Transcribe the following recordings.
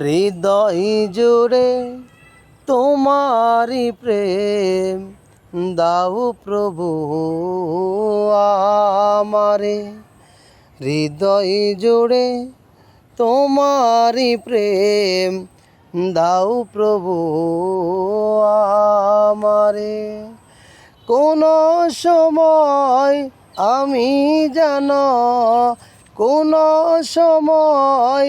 হৃদয় জুড়ে তোমারি প্রেম দাও প্রভু আমারে। হৃদয় জুড়ে তোমারি প্রেম দাও প্রভু আমারে। কোন সময় আমি জান কোন সময়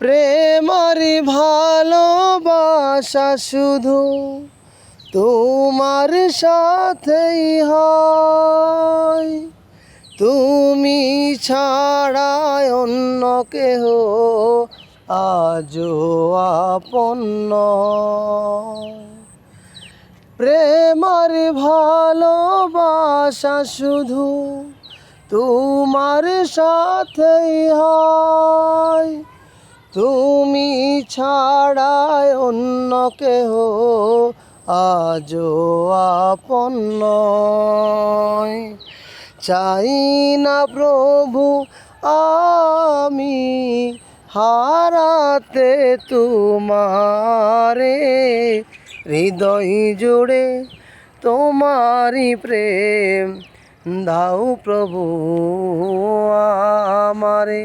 প্রেমারি ভালোবাসা শুধু তোমার সাথেই হয়। তুমি ছাড়া অন্য কেহ আজও আপন্ন প্রেমার ভালোবাসা শুধু তোমার সাথেই হয়। তুমি ছাড়ায় অন্য কেহ, আজও আপন্ন চাই না প্রভু, আমি হারাতে তোমারে। হৃদয় জুড়ে তোমারি প্রেম, দাও প্রভু আমারে।